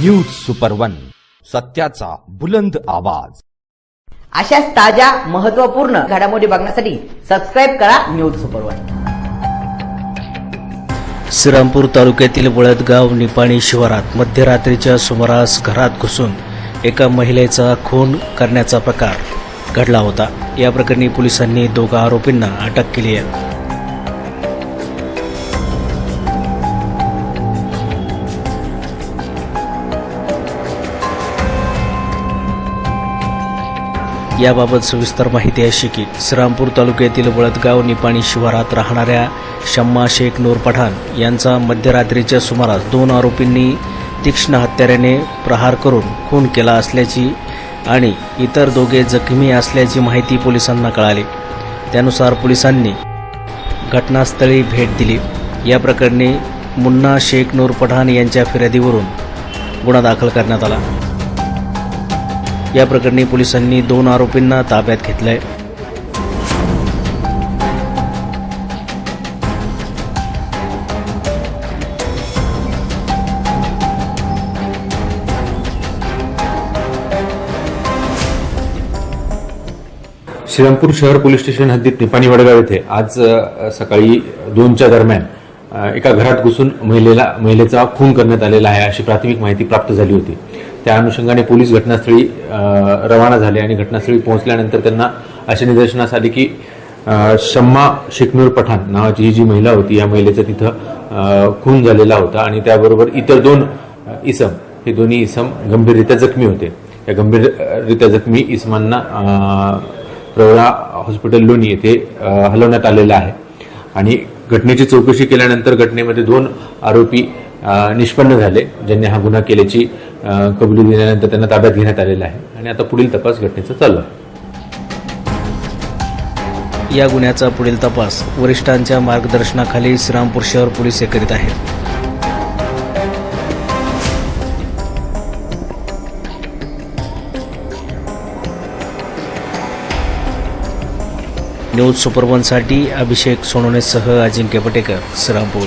News super one सत्याचा बुलंद आवाज. अशाच ताज्या महत्त्वपूर्ण घडामोडी बघण्यासाठी सबस्क्राईब करा न्यूज सुपर वन श्रीरामपूर तालुक्यातील वळदगाव निपाणी शिवारात मध्यरात्रीच्या सुमारास घरात घुसून एका महिलेचा खून करण्याचा प्रकार घडला होता. या प्रकरणी पोलिसांनी दोघा आरोपींना अटक केली आहे. याबाबत सविस्तर माहिती अशी की श्रीरामपूर तालुक्यातील वळदगाव निपाणी शिवारात राहणाऱ्या शम्मा शेख नूर पठाण यांचा मध्यरात्रीच्या सुमारास दोन आरोपींनी तीक्ष्ण हत्याराने प्रहार करून खून केला असल्याची आणि इतर दोघे जखमी असल्याची माहिती पोलिसांना कळाली. त्यानुसार पोलिसांनी घटनास्थळी भेट दिली. या प्रकरणी मुन्ना शेख नूर पठाण यांच्या फिर्यादीवरून गुन्हा दाखल करण्यात आला. या प्रकरणी पोलिसांनी दोन आरोपींना ताब्यात घेतलंय. श्रीरामपूर शहर पोलीस स्टेशन हद्दीत निपाणी वडगाव येथे आज सकाळी दोनच्या दरम्यान एका घरात घुसून महिलेला महिलेचा खून करण्यात आलेला आहे अशी प्राथमिक माहिती प्राप्त झाली होती. त्या अनुषंगाने पोलीस घटनास्थळी रवाना झाले आणि घटनास्थळी पोहोचल्यानंतर त्यांना असे निदर्शनास आले की शम्मा शेखनूर पठाण नावाची ही जी महिला होती या महिलेचा तिथं खून झालेला होता आणि त्याबरोबर इतर दोन इसम हे दोन्ही इसम गंभीररित्या जखमी होते. या गंभीररित्या जखमी इसमांना प्रवरा हॉस्पिटल लोणी येथे हलवण्यात आलेलं आहे. आणि घटनेची चौकशी केल्यानंतर घटनेमध्ये दोन आरोपी निष्पन्न झाले ज्यांनी हा गुन्हा केल्याची कबुली दिल्यानंतर त्यांना ताब्यात घेण्यात आलेला आहे. आणि आता पुढील तपास घटनेचा चालू आहे. या गुन्ह्याचा पुढील तपास वरिष्ठांच्या मार्गदर्शनाखाली श्रीरामपूर शहर पोलीस हे करीत आहेत. न्यूज सुपरवनसाठी अभिषेक सोनवणेसह अजिंक्य पटेकर श्रीरामपूर.